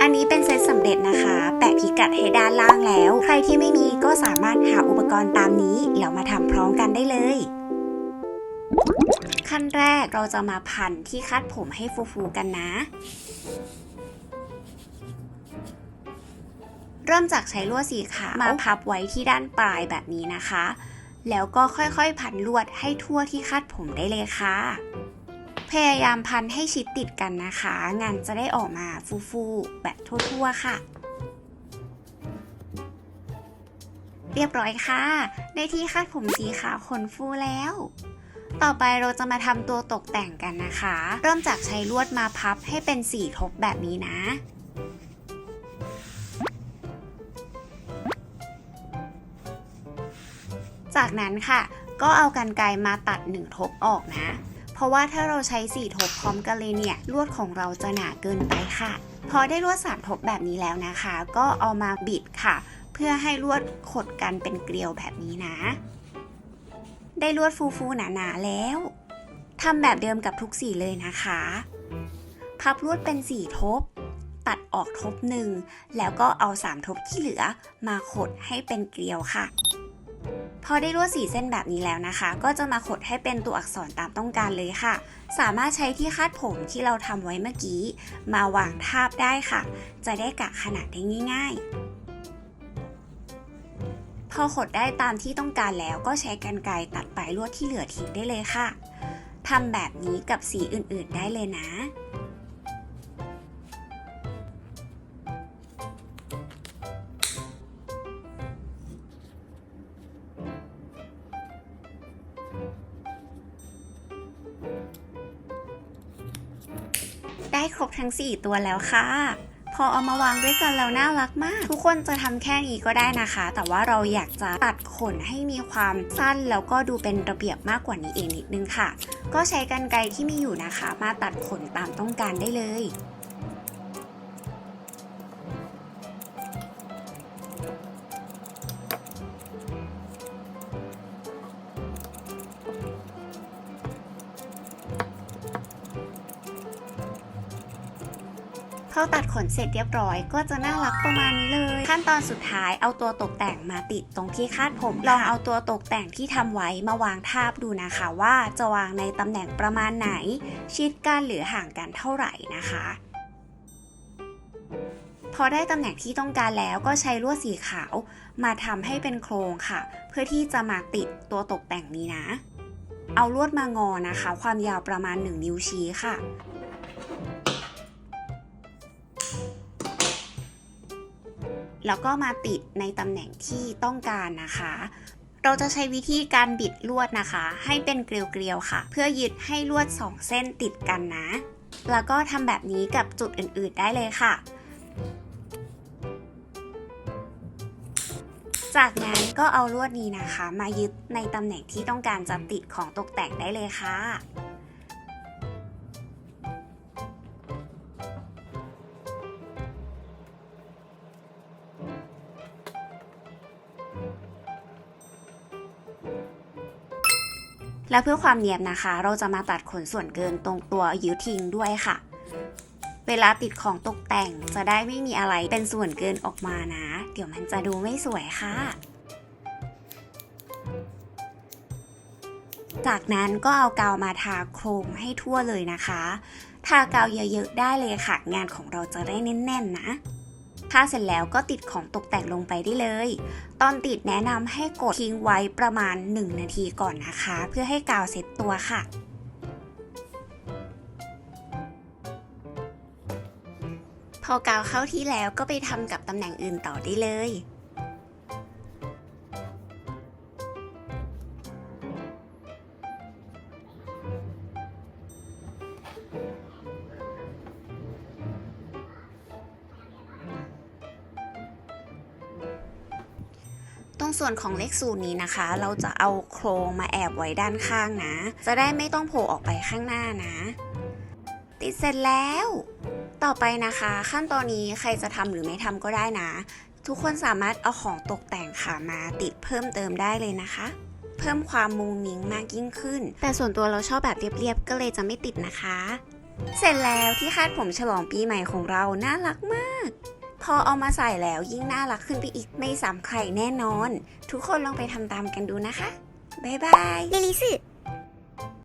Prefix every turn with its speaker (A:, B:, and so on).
A: อันนี้เป็นเซตสำเร็จนะคะ แปะพิกัดให้ด้านล่างแล้ว ใครที่ไม่มีก็สามารถหาอุปกรณ์ตามนี้แล้วมาทำพร้อมกันได้เลย ขั้นแรกเราจะมาพันที่คาดผมให้ฟูๆกันนะ เริ่มจากใช้ลวดสีขาวมาพับไว้ที่ด้านปลายแบบนี้นะคะ แล้วก็ค่อยๆ พันลวดให้ทั่วที่คาดผมได้เลยค่ะ พยายามพันให้ชิดติดกันนะคะ งานจะได้ออกมาฟูๆแบบทั่วๆค่ะ เรียบร้อยค่ะ ได้ที่คาดผมสีขาวขนฟูแล้ว ต่อไปเราจะมาทำตัวตกแต่งกันนะคะ เริ่มจากใช้ลวดมาพับให้เป็นสีทบแบบนี้นะจากนั้นค่ะ ก็เอากันไกมาตัดหนึ่งทบออกนะ ราะว่าถ้าเราใช้สี่ทบพร้อมกันเลยเนี่ยลวดของเราจะหนาเกินไปค่ะ พอได้ลวดสามทบแบบนี้แล้วนะคะ ก็เอามาบิดค่ะ เพื่อให้ลวดขดกันเป็นเกลียวแบบนี้นะ ได้ลวดฟูๆหนาๆแล้วทำแบบเดิมกับทุกสีเลยนะคะ พับลวดเป็นสี่ทบ ตัดออกทบหนึ่งแล้วก็เอาสามทบที่เหลือมาขดให้เป็นเกลียวค่ะ พอได้ลวดสีเส้นแบบนี้แล้วนะคะ ก็จะมาขดให้เป็นตัวอักษรตามต้องการเลยค่ะ สามารถใช้ที่คาดผมที่เราทำไว้เมื่อกี้ มาวางทาบได้ค่ะ จะได้กะขนาดได้ง่าย ๆ พอขดได้ตามที่ต้องการแล้วก็ใช้กรรไกรตัดปลายลวดที่เหลือทิ้งได้เลยค่ะทำแบบนี้กับสีอื่นๆได้เลยนะ ได้ครบทั้ง 4 ตัวแล้วค่ะ พอเอามาวางด้วยกันแล้วน่ารักมาก ทุกคนจะทำแค่นี้ก็ได้นะคะ แต่ว่าเราอยากจะตัดขนให้มีความสั้นแล้วก็ดูเป็นระเบียบมากกว่านี้เองนิดนึงค่ะ ก็ใช้กรรไกรที่มีอยู่นะคะ มาตัดขนตามต้องการได้เลย พอตัดขนเสร็จเรียบร้อย ก็จะน่ารักประมาณนี้เลย ขั้นตอนสุดท้ายเอาตัวตกแต่งมาติดตรงที่คาดผมลองเอาตัวตกแต่งที่ทำไว้มาวางทาบดูนะคะว่าจะวางในตำแหน่งประมาณไหน ชิดกันหรือห่างกันเท่าไหร่นะคะพอได้ตำแหน่งที่ต้องการแล้วก็ใช้ลวดสีขาว มาทำให้เป็นโครงค่ะ เพื่อที่จะมาติดตัวตกแต่งนี้นะ เอาลวดมางอนะคะ ความยาวประมาณ 1 นิ้วชี้ค่ะ แล้วก็มาติดในตำแหน่งที่ต้องการนะคะ เราจะใช้วิธีการบิดลวดนะคะ ให้เป็นเกลียวๆค่ะ เพื่อยึดให้ลวด 2 เส้นติดกันนะ แล้วก็ทำแบบนี้กับจุดอื่นๆได้เลยค่ะ จากนั้นก็เอาลวดนี้นะคะ มายึดในตำแหน่งที่ต้องการจะติดของตกแต่งได้เลยค่ะ และเพื่อความเนียบนะคะ เราจะมาตัดขนส่วนเกินตรงตัวยื้อทิ้งด้วยค่ะ เวลาติดของตกแต่งจะได้ไม่มีอะไรเป็นส่วนเกินออกมานะ เดี๋ยวมันจะดูไม่สวยค่ะ จากนั้นก็เอากาวมาทาโครงให้ทั่วเลยนะคะ ทากาวเยอะๆได้เลยค่ะ งานของเราจะได้แน่นๆนะ ถ้าเสร็จแล้วก็ติดของตกแต่งลงไปได้เลย ตอนติดแนะนำให้กดทิ้งไว้ประมาณ 1 นาทีก่อนนะคะ เพื่อให้กาวเซ็ตตัวค่ะพอกาวเข้าที่แล้วก็ไปทำกับตำแหน่งอื่นต่อได้เลย ส่วนของเลขศูนย์นี้นะคะ เราจะเอาโครงมาแอบไว้ด้านข้างนะ จะได้ไม่ต้องโผล่ออกไปข้างหน้านะ ติดเสร็จแล้ว ต่อไปนะคะ ขั้นตอนนี้ใครจะทำหรือไม่ทำก็ได้นะ ทุกคนสามารถเอาของตกแต่งค่ะมาติดเพิ่มเติมได้เลยนะคะ เพิ่มความมุงมิ้งมากยิ่งขึ้น แต่ส่วนตัวเราชอบแบบเรียบๆก็เลยจะไม่ติดนะคะ เสร็จแล้วที่คาดผมฉลองปีใหม่ของเราน่ารักมาก พอเอามาใส่แล้วยิ่งน่ารักขึ้นไปอีกไม่สามใครแน่นอน ทุกคนลองไปทำตามกันดูนะคะ บ๊ายบาย
B: ลิลิสึ